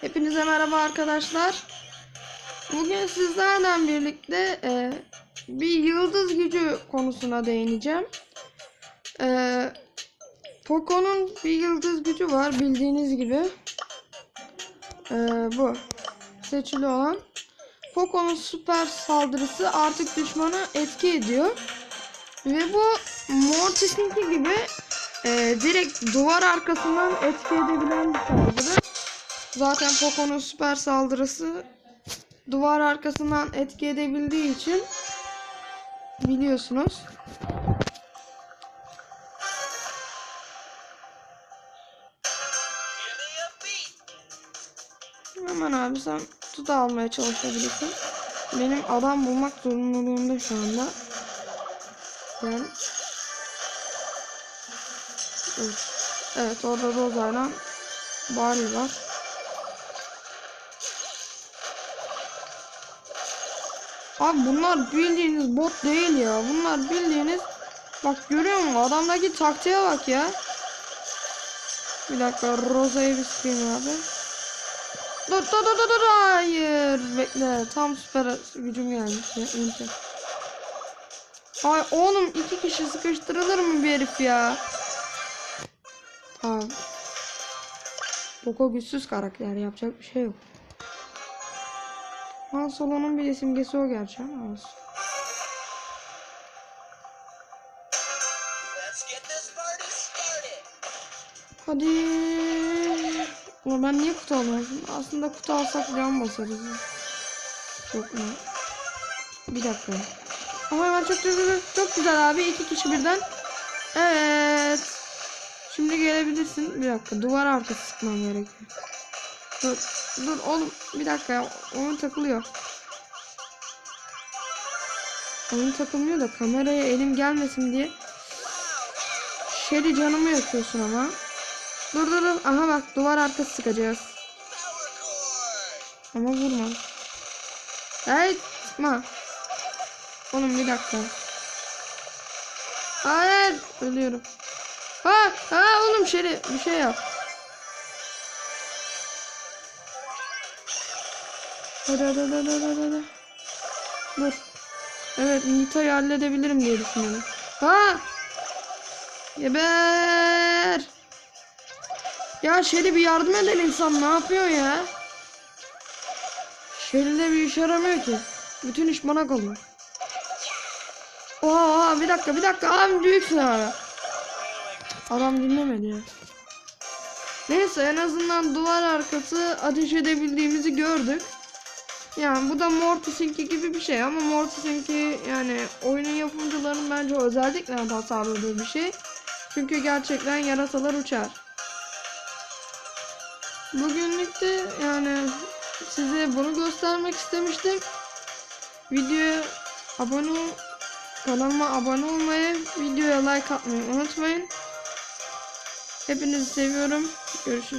Hepinize merhaba arkadaşlar. Bugün sizlerle birlikte e, bir yıldız gücü konusuna değineceğim. E, Poco'nun bir yıldız gücü var bildiğiniz gibi. E, bu seçili olan. Poco'nun süper saldırısı artık düşmanı etki ediyor. Ve bu Mortis'inki gibi e, direkt duvar arkasından etki edebilen bir saldırı. Zaten Poco'nun süper saldırısı duvar arkasından etki edebildiği için biliyorsunuz. Hemen abi sen tutu almaya çalışabilirsin. Benim adam bulmak zorunluluğumda şu anda. Ben Evet, evet orada Roza'yla Barley var. Abi bunlar bildiğiniz bot değil ya. Bunlar bildiğiniz bak görüyor musun? Adamdaki taktiğe bak ya. Bir dakika Roza'yı bir sıkayım abi. Dur dur dur dur dur hayır bekle tam süper gücüm gelmiş ya ince. Ay oğlum iki kişi sıkıştırılır mı bir herif ya? Abi. Poco güçsüz karakter yapacak bir şey yok. Han Solo'nun bir simgesi o gerçi ama olsun. Hadi. Ulan ben niye kutu almadım? Aslında kutu alsak can basarız. Çok mu? Bir dakika. Ama hemen çok çok, çok güzel abi. iki kişi birden. Evet. Şimdi gelebilirsin. Bir dakika. Duvar arkası sıkmam gerekiyor. Dur. Dur oğlum. Bir dakika ya. Oyun takılıyor. Oyun takılmıyor da kameraya elim gelmesin diye. Şeri canımı yakıyorsun ama. Dur dur dur. Aha bak duvar arkası sıkacağız. Ama vurma. Hey sıkma. Oğlum bir dakika. Hayır. Ölüyorum. Ha ha oğlum Şeri bir şey yap. Hadi hadi hadi hadi hadi. hadi. Dur. Evet Nita'yı halledebilirim diye düşünüyorum. Ha! Geber! Ya Şeri bir yardım eden insan ne yapıyor ya? Şeri'de bir işe yaramıyor ki. Bütün iş bana kalıyor. Oha bir dakika bir dakika abi büyüksün abi. Adam dinlemedi ya. Neyse en azından duvar arkası ateş edebildiğimizi gördük. Yani bu da Mortis'inki gibi bir şey ama Mortis'inki yani oyunun yapımcılarının bence özellikle tasarladığı bir şey. Çünkü gerçekten yarasalar uçar. Bugünlük de yani size bunu göstermek istemiştim. Videoya abone ol, kanalıma abone olmayı, videoya like atmayı unutmayın. Hepinizi seviyorum. Görüşürüz.